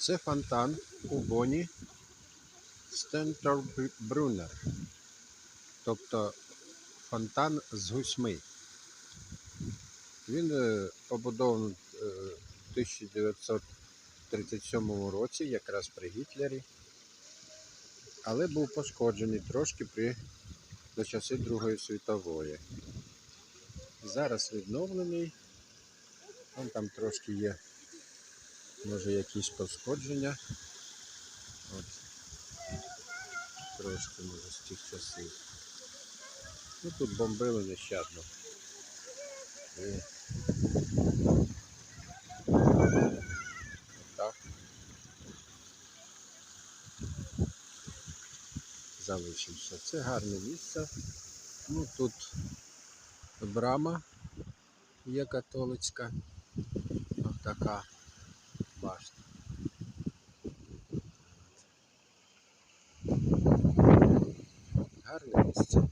Це фонтан у Боні Стенторбрунер. Тобто фонтан з гусьми. Він е, побудований е, в 1937 році, якраз при Гітлері, але був пошкоджений трошки при до часи Другої світової. Зараз відновлений. Вон там трошки є, може, якісь пошкодження. От. Трошки, може, з тих часів. Ну тут бомбили нещадно. І... Так. Залишився. Це гарне місце. Ну тут брама є католицька. Така башта. Гарне місце.